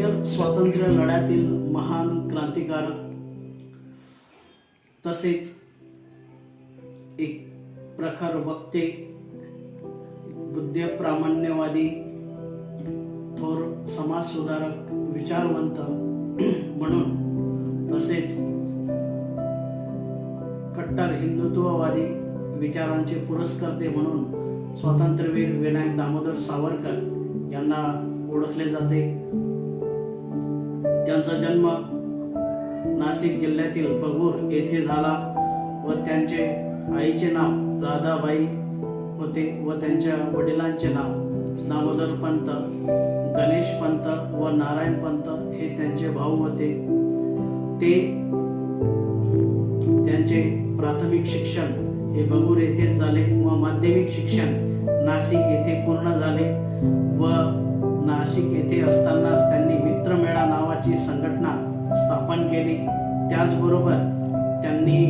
भारतीय स्वातंत्र्य लढ्यातील महान क्रांतिकारक तसेच एक प्रखर वक्ते बुद्धिप्रामाण्यवादी थोर समाजसुधारक विचारवंत म्हणून तसेच कट्टर हिंदुत्ववादी विचारांचे पुरस्कर्ते म्हणून स्वातंत्र्यवीर विनायक दामोदर सावरकर यांना ओळखले जाते. त्यांचा जन्म नाशिक जिल्ह्यातील पगूर येथे झाला व त्यांचे आईचे नाव राधाबाई होते व त्यांच्या वडिलांचे नाव दामोदर पंत गणेश पंत व नारायण पंत हे त्यांचे भाऊ होते. ते त्यांचे प्राथमिक शिक्षण हे बगूर येथेच झाले व माध्यमिक शिक्षण नाशिक येथे पूर्ण झाले व नाशिक येथे असतानाच त्यांनी मित्रमेळा नावाची संघटना स्थापन केली. त्याचबरोबर त्यांनी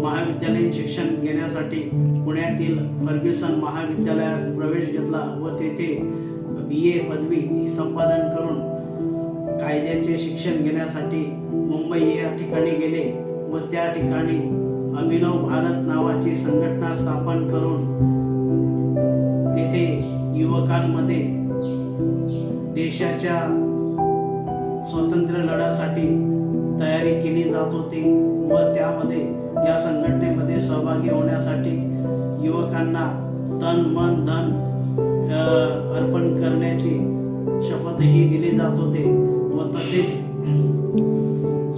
महाविद्यालयीन शिक्षण घेण्यासाठी पुण्यातील फर्ग्युसन महाविद्यालयात प्रवेश घेतला व तेथे बी ए पदवी संपादन करून कायद्याचे शिक्षण घेण्यासाठी मुंबई या ठिकाणी गेले व त्या ठिकाणी अभिनव भारत नावाची संघटना स्थापन करून तेथे युवकांमध्ये देशाच्या स्वातंत्र्य लढ्यासाठी तयारी केली जात होती व त्यामध्ये या संघटनेमध्ये सहभागी होण्यासाठी युवकांना तन मन धन अर्पण करण्याची शपथही दिली जात होते व तसेच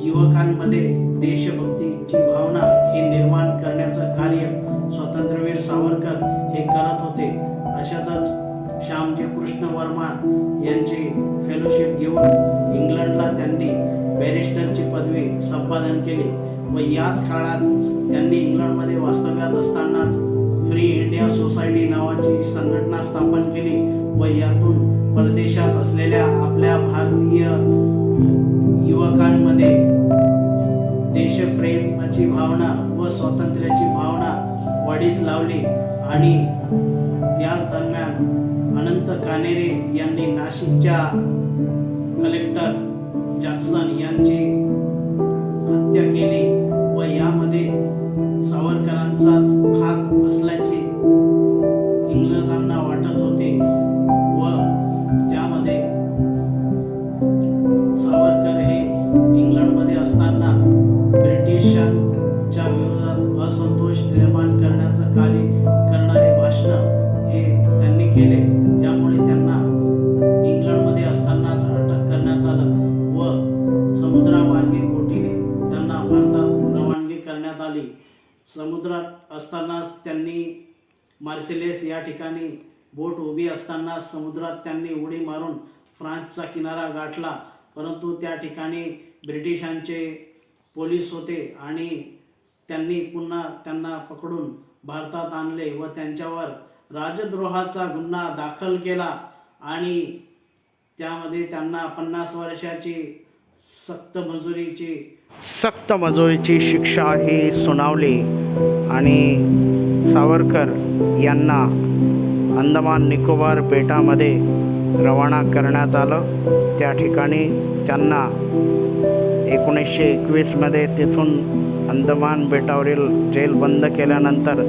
युवकांमध्ये देशभक्तीची भावना वर्मा यांची फेलोशिप घेऊन इंग्लंडला त्यांनी बॅरिस्टरची पदवी संपादन केली. व याच काळात त्यांनी इंग्लंडमध्ये वास्तव्यात असतानाच फ्री इंडिया सोसायटी नावाची संघटना स्थापन केली. व यातून परदेशात असलेल्या आपल्या भारतीय युवकांमध्ये देशप्रेमाची भावना व स्वातंत्र्याची भावना वाढीस लावली आणि अनंत कानेरे यांनी नाशिकच्या कलेक्टर जॅक्सन यांची हत्या केली व यामध्ये सावरकरांचाच हात असल्याचे इंग्रजांना वाटत होते व त्यामध्ये सावरकर हे इंग्लंडमध्ये असताना ब्रिटिशांच्या विरोधात असंतोष निर्माण करण्याचं कार्य करणारे भाषण हे त्यांनी केले. आली. समुद्रात असतानाच त्यांनी मार्सेलेस या ठिकाणी बोट उभी असताना समुद्रात त्यांनी उडी मारून फ्रान्सचा किनारा गाठला. परंतु त्या ठिकाणी ब्रिटिशांचे पोलीस होते आणि त्यांनी पुन्हा त्यांना पकडून भारतात आणले व त्यांच्यावर राजद्रोहाचा गुन्हा दाखल केला आणि त्यामध्ये त्यांना पन्नास वर्षाची सक्त मजुरीची सक्त मजुरीची शिक्षा ही सुनावली आणि सावरकर यांना अंदमान निकोबार बेटामध्ये रवाना करण्यात आलं. त्या ठिकाणी त्यांना एकोणीसशे एकवीसमध्ये तिथून अंदमान बेटावरील जेल बंद केल्यानंतर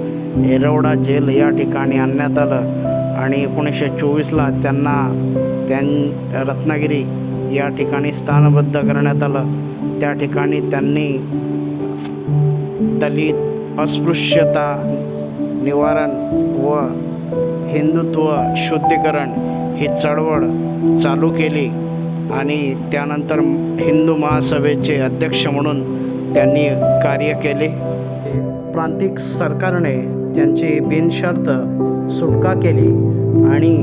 एरवडा जेल या ठिकाणी आणण्यात आलं आणि एकोणीसशे चोवीसला त्यांना त्यां रत्नागिरी या ठिकाणी स्थानबद्ध करण्यात आलं. त्या ठिकाणी त्यांनी दलित अस्पृश्यता निवारण व हिंदुत्व शुद्धीकरण ही चळवळ चालू केली आणि त्यानंतर हिंदू महासभेचे अध्यक्ष म्हणून त्यांनी कार्य केले. प्रांतिक सरकारने त्यांची बिनशर्त सुटका केली आणि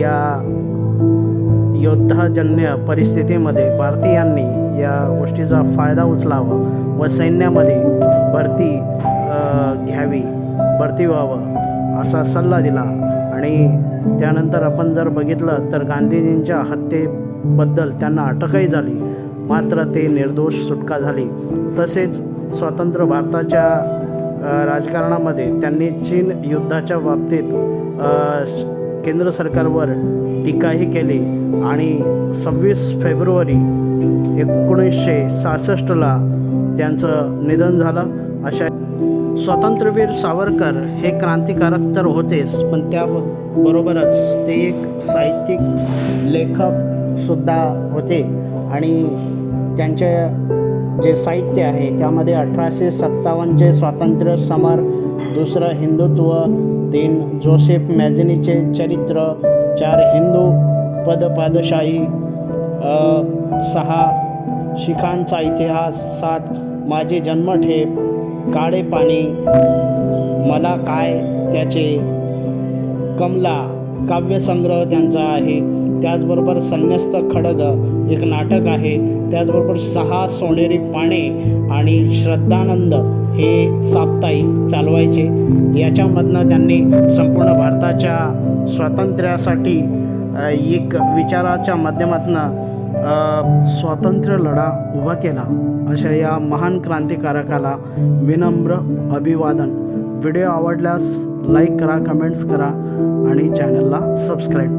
या योद्धाजन्य परिस्थितीमध्ये भारतीयांनी या गोष्टीचा फायदा उचलावा व सैन्यामध्ये भरती घ्यावी भरती व्हावं असा सल्ला दिला. आणि त्यानंतर आपण जर बघितलं तर गांधीजींच्या हत्येबद्दल त्यांना अटकही झाली. मात्र ते निर्दोष सुटका झाली. तसेच स्वतंत्र भारताच्या राजकारणामध्ये त्यांनी चीन युद्धाच्या बाबतीत केंद्र सरकारवर टीकाही केली आणि सव्वीस फेब्रुवारी एकोणीसशे सहासष्टला त्यांचं निधन झालं. अशा स्वातंत्र्यवीर सावरकर हे क्रांतिकारक तर होतेच पण त्याबरोबरच ते एक साहित्यिक लेखकसुद्धा होते आणि त्यांचे जे साहित्य आहे त्यामध्ये अठराशे सत्तावन्नचे स्वातंत्र्य समर दुसरं हिंदुत्व तीन जोसेफ मॅझिनीचे चरित्र चार हिंदू पदपादशाही सहा शिखांचा इतिहास सात माझे जन्मठेप काळे पाणी मला काय त्याचे कमला काव्यसंग्रह त्यांचा आहे. त्याचबरोबर संन्यस्त खडग एक नाटक आहे. त्याचबरोबर सहा सोनेरी पाने आणि श्रद्धानंद हे साप्ताहिक चालवायचे. याच्यामधनं त्यांनी संपूर्ण भारताच्या स्वातंत्र्यासाठी एक विचाराच्या माध्यमातून स्वातंत्र्य लढा उभा केला. अशा या महान क्रांतिकारकाला विनम्र अभिवादन. व्हिडिओ आवडल्यास लाईक करा कमेंट्स करा आणि चॅनलला सबस्क्राईब